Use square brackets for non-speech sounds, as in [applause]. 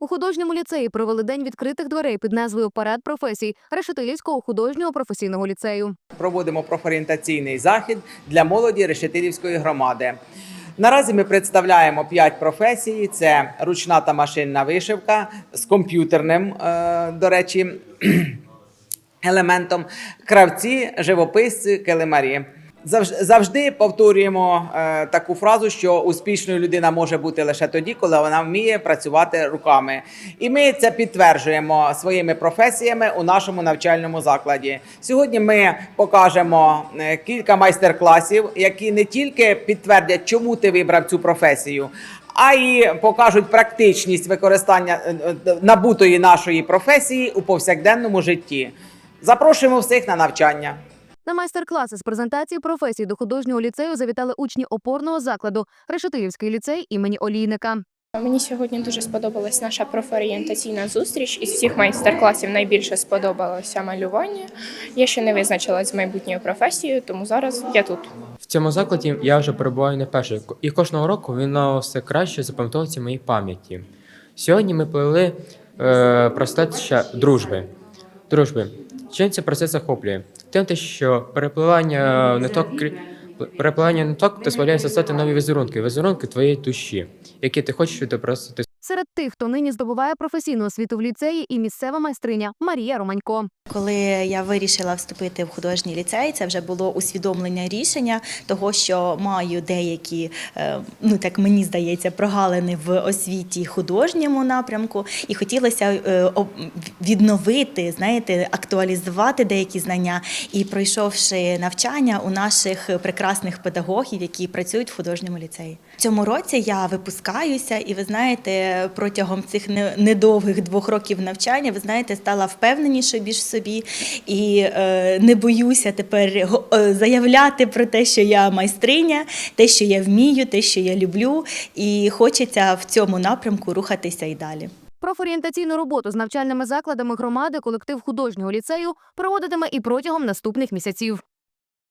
У художньому ліцеї провели день відкритих дверей під назвою Парад професій Решетилівського художнього професійного ліцею. проводимо профорієнтаційний захід для молоді Решетилівської громади. Наразі ми представляємо п'ять професій: це ручна та машинна вишивка з комп'ютерним, е, до речі, [clears throat] елементом, кравці, живописці, килимарі. Завж- Завжди повторюємо е, таку фразу, що успішною людина може бути лише тоді, коли вона вміє працювати руками. І ми це підтверджуємо своїми професіями у нашому навчальному закладі. Сьогодні ми покажемо е, кілька майстер-класів, які не тільки підтвердять, чому ти вибрав цю професію. А й покажуть практичність використання е, набутої нашої професії у повсякденному житті. Запрошуємо всіх на навчання. На майстер-класи з презентації професій до художнього ліцею завітали учні опорного закладу Решетилівський ліцей імені Олійника. Мені сьогодні дуже сподобалась наша профорієнтаційна зустріч. Із всіх майстер-класів найбільше сподобалося малювання. Я ще не визначилась з майбутньою професією, тому зараз я тут. В цьому закладі я вже перебуваю не перший, і кожного року він на все краще запам'ятовується в моїй пам'яті. Сьогодні ми плели е, простеча дружби. Дружби. Чим цей процес захоплює? Тим, те, що перепливання ниток крі- перепливання ниток дозволяє создати нові візерунки, візерунки твоєї душі, які ти хочеш відобразити Серед тих, хто нині здобуває професійну освіту в ліцеї, і місцева майстриня Марія Романько. Коли я вирішила вступити в художній ліцей, це вже було усвідомлення рішення того, що маю деякі, е, ну так мені здається, прогалини в освіті художньому напрямку, і хотілося е, відновити, знаєте, актуалізувати деякі знання. І пройшовши навчання у наших прекрасних педагогів, які працюють в художньому ліцеї. Цьому році я випускаюся, і ви знаєте, протягом цих недовгих двох років навчання, ви знаєте, стала впевненішою більш в собі і е, не боюся тепер е, заявляти про те, що я майстриня, те, що я вмію, те, що я люблю, і хочеться в цьому напрямку рухатися і далі. Профорієнтаційну роботу з навчальними закладами громади колектив художнього ліцею проводитиме і протягом наступних місяців.